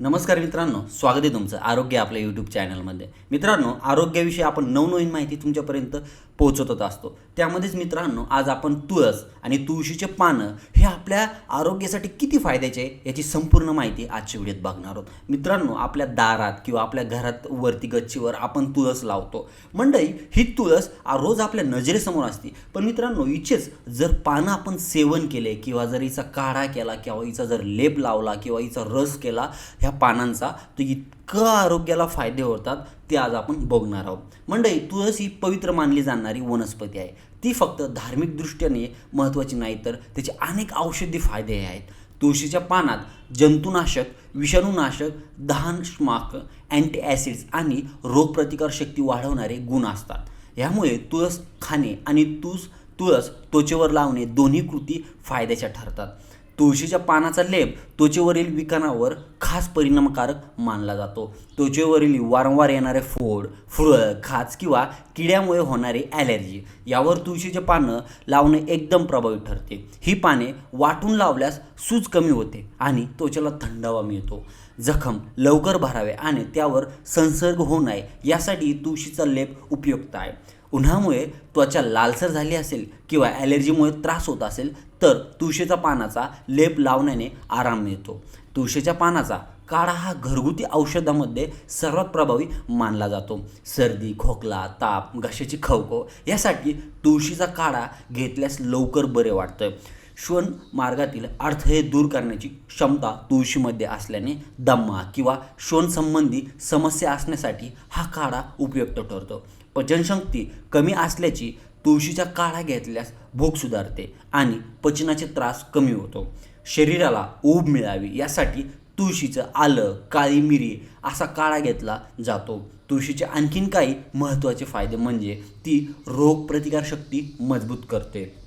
नमस्कार मित्रांनो स्वागत आहे तुमचं आरोग्य आपल्या यूट्यूब चॅनलमध्ये मित्रांनो आरोग्याविषयी आपण नवनवीन माहिती तुमच्यापर्यंत पोहोचवत असतो. त्यामध्येच मित्रांनो आज आपण तुळस आणि तुळशीचे पानं हे आपल्या आरोग्यासाठी किती फायद्याचे आहे याची संपूर्ण माहिती आजच्या व्हिडिओत बघणार आहोत. मित्रांनो आपल्या दारात किंवा आपल्या घरात वरती गच्चीवर आपण तुळस लावतो. मंडई ही तुळस रोज आपल्या नजरेसमोर असते. पण मित्रांनो हिचेच जर पानं आपण सेवन केले किंवा जर हिचा काढा केला किंवा हिचा जर लेप लावला किंवा हिचा रस केला ह्या पानांचा तर इतकं आरोग्याला फायदे होतात ते आज आपण बघणार आहोत. मंडळी तुळस ही पवित्र मानली जाणारी वनस्पती आहे. ती फक्त धार्मिक दृष्ट्याने महत्त्वाची नाही तर त्याचे अनेक औषधी फायदे आहेत. तुळशीच्या पानात जंतुनाशक विषाणूनाशक दहानश्माक अँटीॲसिड्स आणि रोगप्रतिकारशक्ती वाढवणारे गुण असतात. ह्यामुळे तुळस खाणे आणि तुळस तुळस त्वचेवर लावणे दोन्ही कृती फायद्याच्या ठरतात. तुळशीच्या पानाचा लेप त्वचेवरील विकानावर खास परिणामकारक मानला जातो. त्वचेवरील वारंवार येणारे फोड फुळं खाज किंवा किड्यामुळे होणारी ॲलर्जी यावर तुळशीचे पानं लावणे एकदम प्रभावी ठरते. ही पाने वाटून लावल्यास सूज कमी होते आणि त्वचेला थंडावा मिळतो. जखम लवकर भरावे आणि त्यावर संसर्ग होऊ नये यासाठी तुळशीचा लेप उपयुक्त आहे. उन्हामुळे त्वचा लालसर झाली असेल किंवा ॲलर्जीमुळे त्रास होत असेल तर तुळशीचा पानाचा लेप लावण्याने आराम मिळतो. तुळशीच्या पानाचा काढा हा घरगुती औषधामध्ये सर्वात प्रभावी मानला जातो. सर्दी खोकला ताप घशाची खवखव यासाठी तुळशीचा काढा घेतल्यास लवकर बरे वाटतं श्वन मार्गातील अडथळे दूर करण्याची क्षमता तुळशीमध्ये असल्याने दम्मा किंवा श्वनसंबंधी समस्या असण्यासाठी हा काढा उपयुक्त ठरतो. पचनशक्ती कमी असल्याची तुळशीचा काढा घेतल्यास भूक सुधारते आणि पचनाचे त्रास कमी होतो. शरीराला ऊब मिळावी यासाठी तुळशीचं आलं काळी मिरी असा काढा घेतला जातो. तुळशीचे आणखीन काही महत्त्वाचे फायदे म्हणजे ती रोगप्रतिकारशक्ती मजबूत करते.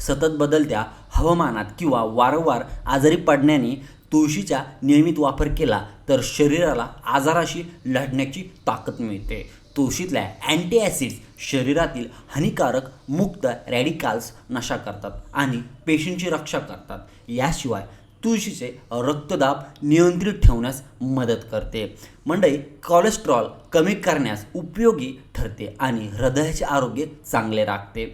सतत बदलत्या हवामानात किंवा वारंवार आजारी पडण्याने तुळशीचा नियमित वापर केला तर शरीराला आजाराशी लढण्याची ताकद मिळते. तुळशीतल्या अँटीॲसिड्स शरीरातील हानिकारक मुक्त रॅडिकल्स नशा करतात आणि पेशींची रक्षा करतात. याशिवाय तुळशीचे रक्तदाब नियंत्रित ठेवण्यास मदत करते. मंडई कोलेस्ट्रॉल कमी करण्यास उपयोगी ठरते आणि हृदयाचे आरोग्य चांगले राखते.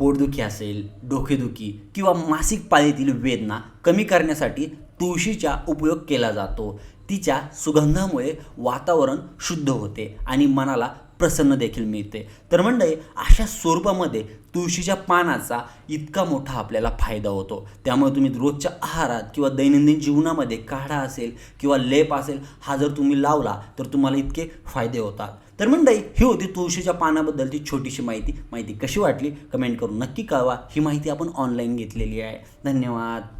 पोटदुखी असेल डोकेदुखी किंवा मासिक पाळीतील वेदना कमी करण्यासाठी तुळशीचा उपयोग केला जातो. तिच्या सुगंधामुळे वातावरण शुद्ध होते आणि मनाला प्रसन्न देखील मिळते. तर मंडळी अशा स्वरूपामध्ये तुळशीच्या पानाचा इतका मोठा आपल्याला फायदा होतो. त्यामुळे तुम्ही रोजच्या आहारात किंवा दैनंदिन जीवनामध्ये काढा असेल किंवा लेप असेल हा जर तुम्ही लावला तर तुम्हाला इतके फायदे होतात. तर मंडळी ही होती तुळशीच्या पानाबद्दलची छोटीशी माहिती. माहिती कशी वाटली? कमेंट करून नक्की कळवा. ही माहिती आपण ऑनलाईन घेतलेली आहे. धन्यवाद.